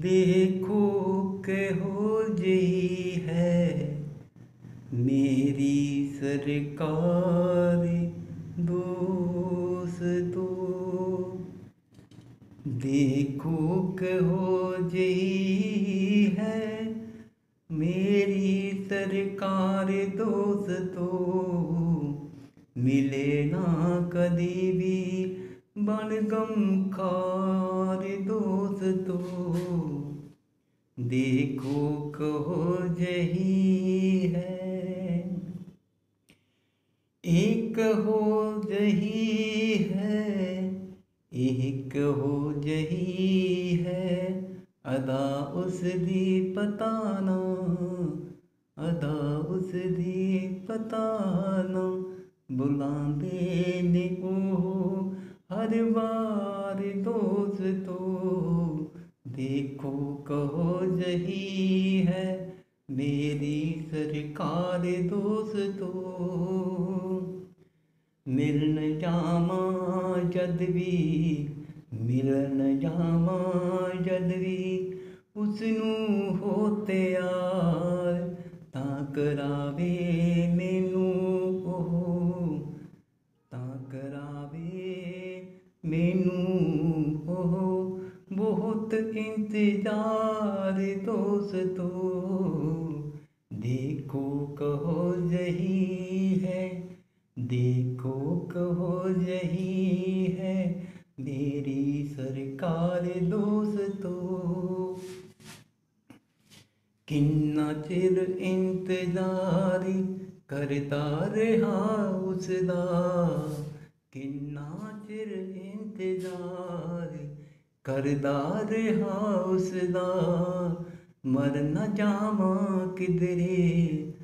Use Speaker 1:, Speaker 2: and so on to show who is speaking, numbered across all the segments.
Speaker 1: देखो कहो जी है मेरी सरकार दोस्तों देखो कहो जी है मेरी सरकार दोस्तों मिले ना कदी भी। बनगम खार दोस्तों देखो कहो जही है। एक हो जही है, एक हो जही है। अदा उस दी पताना, अदा उस दी पताना। बुलाते ने हर बार दोस्त तो देखो कहो जही है मेरी सरकार दोस्त। तो मिलन जामा जदवी, मिलन जामा जदवी, उसनू होते यार ताकरावे मैनू बहुत इंतज़ार दोस्तों देखो कहो यही है, देखो कहो यही है, मेरी सरकार दोस्तों किन्ना चिर इंतज़ार करता रहा उसका किन्ना चिर इंतज़ार करदा रहा उसदा। मर जावा किधरे,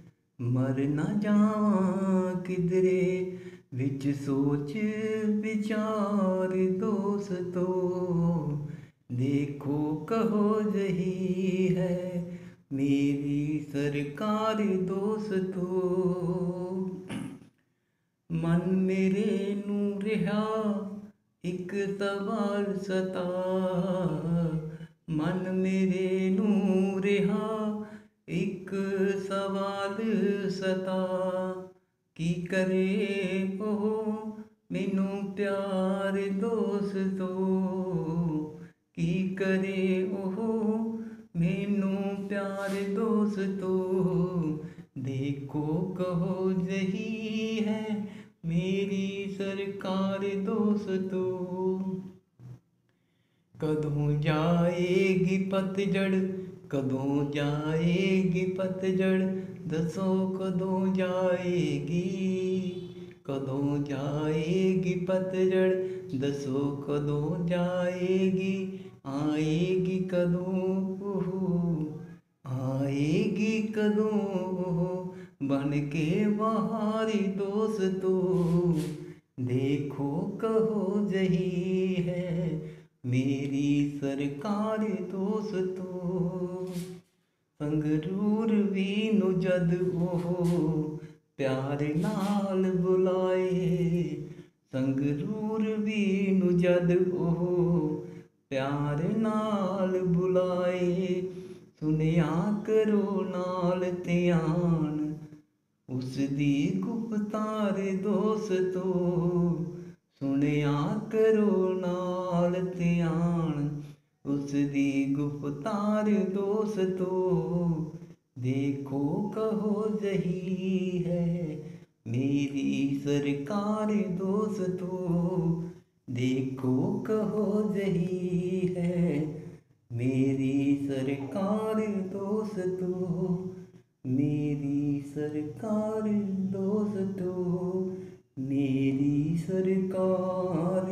Speaker 1: मर न जावा किधरे। विच सोच विचार दोस्तों, देखो कहो यही है मेरी सरकार दोस्तों। मन मेरे नू रहा एक सवाल सता, मन मेरे नू रहा एक सवाल सता, की करे ओ मैनू प्यार दोस्तों की करे ओ मैनू प्यार दोस्त दोस्तों देखो कहो यही है मेरी सरकार दोस्तों, कदों जाएगी पतझड़, कदों जाएगी पतझड़, दसो कदों जाएगी कदों जाएगी पतझड़, दसो कदों जाएगी, आएगी कदों आएगी कदों बन के बहारी दोस्तों, देखो कहो जही है मेरी सरकार दोस्तों। संगरूर भी नुजद हो प्यार नाल बुलाए। संगरूर भी नुजद हो प्यार नाल बुलाए। सुनिया करो नाल त्यान ਉਸ ਦੀ ਗੁਪਤਾਰ ਦੋਸਤੋ ਸੁਣਿਆ ਕਰੋ ਨਾਲ ਧਿਆਨ ਉਸ ਦੀ ਗੁਪਤਾਰ ਦੋਸਤੋ देखो कहो यही है मेरी सरकार दोस्तों देखो कहो यही है मेरी सरकार दोस्तों मेरी सरकार दोस्तों मेरी सरकार